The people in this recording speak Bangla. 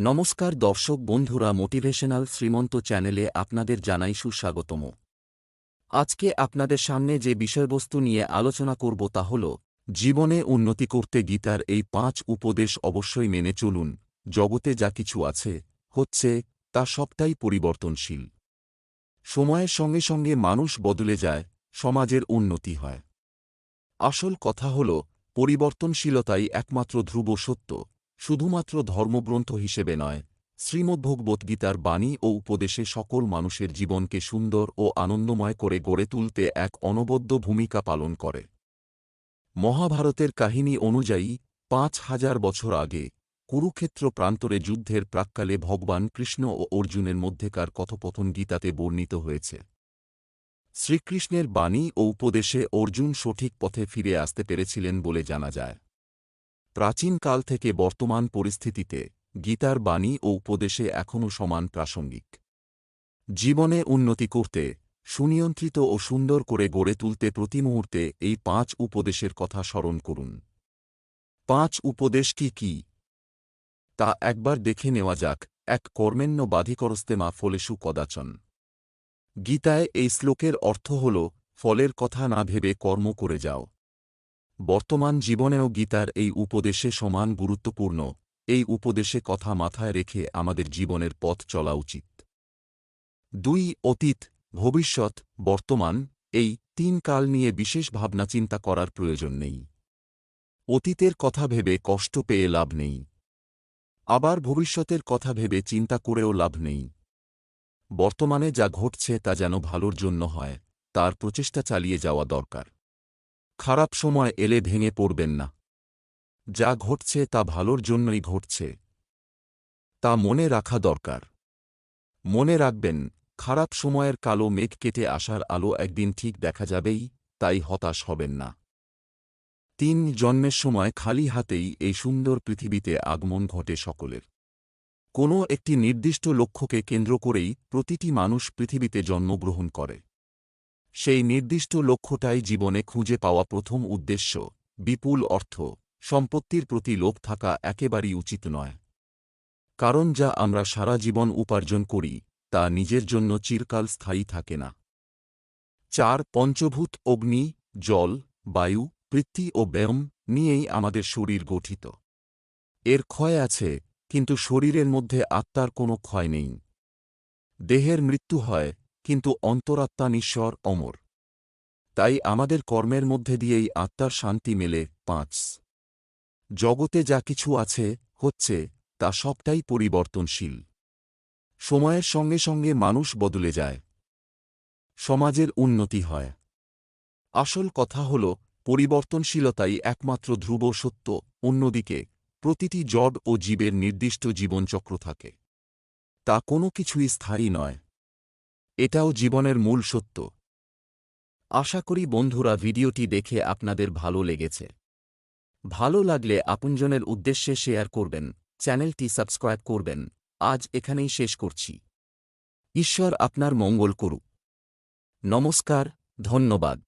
নমস্কার দর্শক বন্ধুরা মোটিভেশনাল শ্রীমন্ত চ্যানেলে আপনাদের জানাই সুস্বাগতম। আজকে আপনাদের সামনে যে বিষয়বস্তু নিয়ে আলোচনা করব তা হল, জীবনে উন্নতি করতে গীতার এই পাঁচ উপদেশ অবশ্যই মেনে চলুন, জগতে যা কিছু আছে, হচ্ছে, তা সবটাই পরিবর্তনশীল। সময়ের সঙ্গে সঙ্গে মানুষ বদলে যায়, সমাজের উন্নতি হয়। আসল কথা হল, পরিবর্তনশীলতাই একমাত্র ধ্রুব সত্য। শুধুমাত্র ধর্মগ্রন্থ হিসেবে নয়, শ্রীমদ্ভগবদ্গীতার বাণী ও উপদেশে সকল মানুষের জীবনকে সুন্দর ও আনন্দময় করে গড়ে তুলতে এক অনবদ্য ভূমিকা পালন করে। মহাভারতের কাহিনী অনুযায়ী, পাঁচ হাজার বছর আগে, কুরুক্ষেত্র প্রান্তরে যুদ্ধের প্রাক্কালে ভগবান কৃষ্ণ ও অর্জুনের মধ্যেকার কথোপথন গীতাতে বর্ণিত হয়েছে। শ্রীকৃষ্ণের বাণী ও উপদেশে অর্জুন সঠিক পথে ফিরে আসতে পেরেছিলেন বলে জানা যায়। প্রাচীনকাল থেকে বর্তমান পরিস্থিতিতে গীতার বাণী ও উপদেশে এখনও সমান প্রাসঙ্গিক। জীবনে উন্নতি করতে, সুনিয়ন্ত্রিত ও সুন্দর করে গড়ে তুলতে প্রতি মুহূর্তে এই পাঁচ উপদেশের কথা স্মরণ করুন। পাঁচ উপদেশ কি কি? তা একবার দেখে নেওয়া যাক, এক কর্মেণ্য বাধিকরস্তেমা ফলেশু কদাচন। গীতায় এই শ্লোকের অর্থ হল, ফলের কথা না ভেবে কর্ম করে যাও। বর্তমান জীবনেও গীতার এই উপদেশে সমান গুরুত্বপূর্ণ। এই উপদেশে কথা মাথায় রেখে আমাদের জীবনের পথ চলা উচিত। দুই, অতীত, ভবিষ্যৎ, বর্তমান, এই তিন কাল নিয়ে বিশেষ ভাবনা চিন্তা করার প্রয়োজন নেই। অতীতের কথা ভেবে কষ্ট পেয়ে লাভ নেই। আবার ভবিষ্যতের কথা ভেবে চিন্তা করেও লাভ নেই। বর্তমানে যা ঘটছে তা যেন ভালোর জন্য হয়, তার প্রচেষ্টা চালিয়ে যাওয়া দরকার। খারাপ সময় এলে ভেঙে পড়বেন না। যা ঘটছে তা ভালোর জন্যই ঘটছে। তা মনে রাখা দরকার। মনে রাখবেন, খারাপ সময়ের কালো মেঘ কেটে আসার আলো একদিন ঠিক দেখা যাবেই, তাই হতাশ হবেন না। তিন জন্মের সময় খালি হাতেই এই সুন্দর পৃথিবীতে আগমন ঘটে সকলের। কোনো একটি নির্দিষ্ট লক্ষ্যকে কেন্দ্র করেই প্রতিটি মানুষ পৃথিবীতে জন্মগ্রহণ করে। সেই নির্দিষ্ট লক্ষ্যটাই জীবনে খুঁজে পাওয়া প্রথম উদ্দেশ্য, বিপুল অর্থ, সম্পত্তির প্রতি লোভ থাকা একেবারেই উচিত নয়। কারণ যা আমরা সারা জীবন উপার্জন করি, তা নিজের জন্য চিরকাল স্থায়ী থাকে না। চার, পঞ্চভূত অগ্নি, জল, বায়ু পৃথ্বী ও ব্যায়াম নিয়েই আমাদের শরীর গঠিত। এর ক্ষয় আছে, কিন্তু শরীরের মধ্যে আত্মার কোনো ক্ষয় নেই। দেহের মৃত্যু হয় কিন্তু অন্তরাত্মা নিঃস্বর, অমর। তাই আমাদের কর্মের মধ্যে দিয়েই আত্মার শান্তি মেলে, পাঁচ। জগতে যা কিছু আছে, হচ্ছে, তা সবটাই পরিবর্তনশীল। সময়ের সঙ্গে সঙ্গে মানুষ বদলে যায়। সমাজের উন্নতি হয়। আসল কথা হল, পরিবর্তনশীলতাই একমাত্র ধ্রুব সত্য, অন্যদিকে প্রতিটি জড ও জীবের নির্দিষ্ট জীবনচক্র থাকে। তা কোনো কিছুই স্থায়ী নয়। এটাও জীবনের মূল সত্য। আশা করি বন্ধুরা ভিডিওটি দেখে আপনাদের ভালো লেগেছে। ভালো লাগলে আপনজনের উদ্দেশ্যে শেয়ার করবেন, চ্যানেলটি সাবস্ক্রাইব করবেন। আজ এখানেই শেষ করছি। ঈশ্বর আপনার মঙ্গল করুক। নমস্কার, ধন্যবাদ।